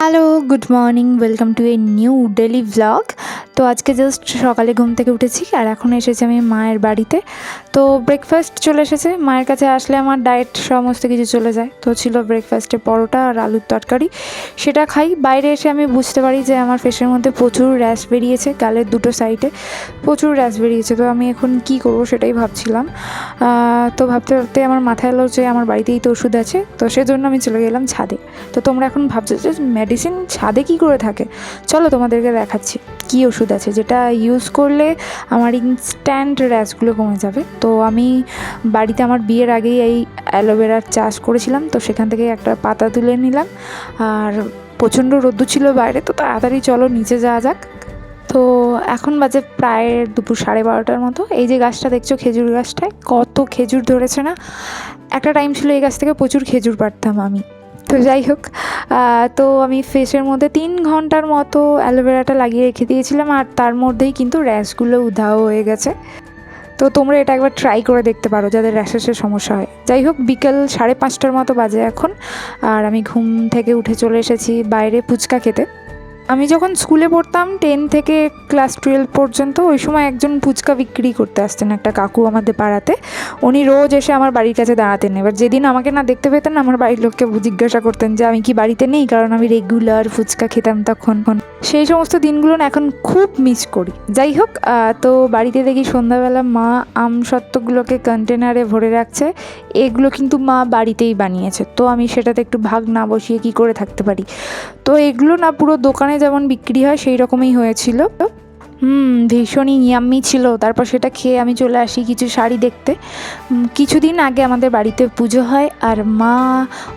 hello good morning welcome to a new daily vlog তো আজকে just সকালে ঘুম থেকে উঠেছি আর এখন এসেছি আমি মায়ের বাড়িতে। তো ব্রেকফাস্ট চলে এসেছে। মায়ের কাছে আসলে আমার ডায়েট সমস্ত কিছু চলে যায়। তো ছিল ব্রেকফাস্টে পরোটা আর আলুর তরকারি। সেটা খাই। বাইরে এসে আমি বুঝতে পারি যে আমার ফেসের মধ্যে প্রচুর র্যাশ বেরিয়েছে। গালের দুটো সাইডে প্রচুর র্যাশ বেরিয়েছে। তো আমি এখন কি করব সেটাই ভাবছিলাম। তো ভাবতে ভাবতে আমার মাথায় এলো যে আমার বাড়িতেই তো ওষুধ আছে। তো সেজন্য আমি চলে গেলাম ছাদে। তো তোমরা এখন ভাবছ যে মেডিসিন ছাদে কি করে থাকে? চলো তোমাদেরকে দেখাচ্ছি। কি ওষুধ আছে? যেটা ইউজ করলে আমার ইনস্ট্যান্ট র্যাশগুলো কমে যাবে। তো আমি বাড়িতে আমার বিয়ের আগেই এই অ্যালোভেরার চাষ করেছিলাম। তো সেখান থেকে একটা পাতা তুলে নিলাম। আর প্রচণ্ড রোদ্দু ছিল বাইরে, তো তাড়াতাড়ি চলো নিচে যাওয়া যাক। তো এখন বাজে প্রায় দুপুর সাড়ে বারোটার মতো। এই যে গাছটা দেখছ খেজুর গাছটায়, কত খেজুর ধরেছে না? একটা টাইম ছিল এই গাছ থেকে প্রচুর খেজুর পারতাম আমি। তো যাই হোক তো আমি ফেসের মধ্যে তিন ঘণ্টার মতো অ্যালোভেরাটা লাগিয়ে রেখে দিয়েছিলাম আর তার মধ্যেই কিন্তু র্যাশগুলো উধাও হয়ে গেছে। তো তোমরা এটা একবার ট্রাই করে দেখতে পারো যাদের র্যাশেসের সমস্যা হয়। যাই হোক, বিকেল সাড়ে পাঁচটার মতো বাজে এখন, আর আমি ঘুম থেকে উঠে চলে এসেছি বাইরে ফুচকা খেতে। আমি যখন স্কুলে পড়তাম টেন থেকে ক্লাস টুয়েলভ পর্যন্ত ওই সময় একজন ফুচকা বিক্রি করতে আসতেন একটা কাকু আমাদের পাড়াতে। উনি রোজ এসে আমার বাড়ির কাছে দাঁড়াতেন। এবার যেদিন আমাকে না দেখতে পেতেন, আমার বাড়ির লোককে জিজ্ঞাসা করতেন যে, আমি কি বাড়িতে নেই? কারণ আমি রেগুলার ফুচকা খেতাম তখন। সেই সমস্ত দিনগুলো না এখন খুব মিস করি। যাই হোক তো বাড়িতে দেখি সন্ধ্যাবেলা মা আম সত্ত্বগুলোকে কন্টেনারে ভরে রাখছে। এগুলো কিন্তু মা বাড়িতেই বানিয়েছে। তো আমি সেটাতে একটু ভাগ না বসিয়ে কি করে থাকতে পারি? তো এগুলো না পুরো দোকানে যেমন বিক্রি হয়, সেই রকমই হয়েছিল। হুম, ভীষণই ইয়াম্মি ছিল। তারপর সেটা খেয়ে আমি চলে আসি কিছু শাড়ি দেখতে। কিছুদিন আগে আমাদের বাড়িতে পুজো হয় আর মা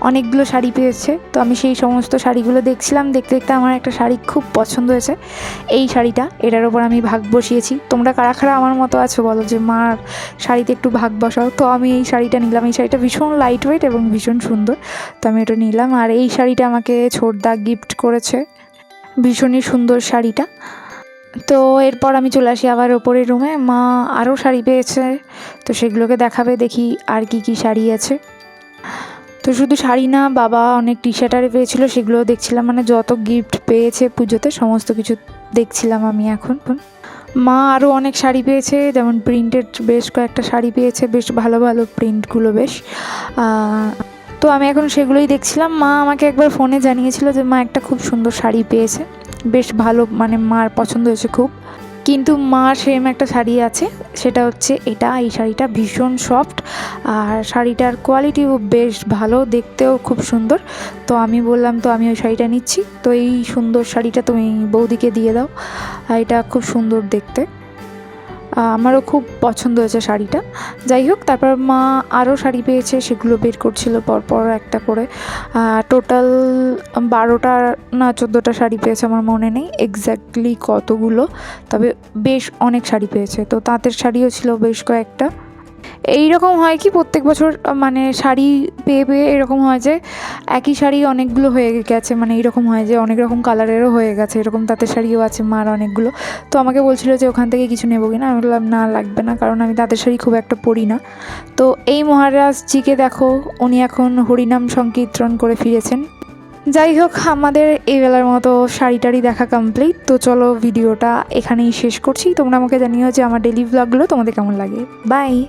অনেকগুলো শাড়ি পেয়েছে। তো আমি সেই সমস্ত শাড়িগুলো দেখছিলাম। দেখতে দেখতে আমার একটা শাড়ি খুব পছন্দ হয়েছে। এই শাড়িটা, এটার ওপর আমি ভাগ বসিয়েছি। তোমরা কারা খারা আমার মতো আছো বলো যে মার শাড়িতে একটু ভাগ বসাও? তো আমি এই শাড়িটা নিলাম। এই শাড়িটা ভীষণ লাইট ওয়েট এবং ভীষণ সুন্দর। তো আমি এটা নিলাম। আর এই শাড়িটা আমাকে ছোটদা গিফট করেছে। ভীষণই সুন্দর শাড়িটা। তো এরপর আমি চলে আসি আবার ওপরের রুমে। মা আরও শাড়ি পেয়েছে, তো সেগুলোকে দেখাবে, দেখি আর কি কি শাড়ি আছে। তো শুধু শাড়ি না, বাবা অনেক টি শার্টারে পেয়েছিল, সেগুলোও দেখছিলাম। মানে যত গিফট পেয়েছে পুজোতে, সমস্ত কিছু দেখছিলাম আমি এখন। মা আরও অনেক শাড়ি পেয়েছে, যেমন প্রিন্টেড বেশ কয়েকটা শাড়ি পেয়েছে, বেশ ভালো ভালো প্রিন্টগুলো বেশ। তো আমি এখন সেগুলোই দেখছিলাম। মা আমাকে একবার ফোনে জানিয়েছিল যে, মা, একটা খুব সুন্দর শাড়ি পেয়েছে। বেশ ভালো মানে মার পছন্দ হয়েছে খুব। কিন্তু মা সেম একটা শাড়ি আছে, সেটা হচ্ছে এটা। এই শাড়িটা ভীষণ সফট আর শাড়িটার কোয়ালিটিও বেশ ভালো, দেখতেও খুব সুন্দর। তো আমি বললাম, তো আমি ওই শাড়িটা নিচ্ছি। তো এই সুন্দর শাড়িটা তুমি বৌদিকে দিয়ে দাও। এটা খুব সুন্দর দেখতে। আমারও খুব পছন্দ হয়েছে শাড়িটা। যাই হোক, তারপর মা আরও শাড়ি পেয়েছে, সেগুলো বের করছিল পরপর একটা করে। টোটাল বারোটা না চোদ্দোটা শাড়ি পেয়েছে আমার মনে নেই এক্স্যাক্টলি কতগুলো, তবে বেশ অনেক শাড়ি পেয়েছে। তো তাঁতের শাড়িও ছিল বেশ কয়েকটা। এই রকম হয় কি প্রত্যেক বছর মানে শাড়ি পেয়ে পেয়ে এরকম হয় যে, একই শাড়ি অনেকগুলো হয়ে গেছে। মানে এরকম হয় যে, অনেক রকম কালারেরও হয়ে গেছে। এরকম তাঁতের শাড়িও আছে মার অনেকগুলো। তো আমাকে বলছিল যে, ওখান থেকে কিছু নেব কিনা? আমি বললাম, না, লাগবে না। কারণ আমি তাঁতের শাড়ি খুব একটা পরি না। তো এই মহারাজজিকে দেখো, উনি এখন হরিনাম সংকীর্তন করে ফিরেছেন। যাই হোক, আমাদের এই বেলার মতো শাড়ি টাড়ি দেখা কমপ্লিট তো চলো ভিডিওটা এখানেই শেষ করছি। তোমরা আমাকে জানিও যে আমার ডেলি ব্লগগুলো তোমাদের কেমন লাগে। বাই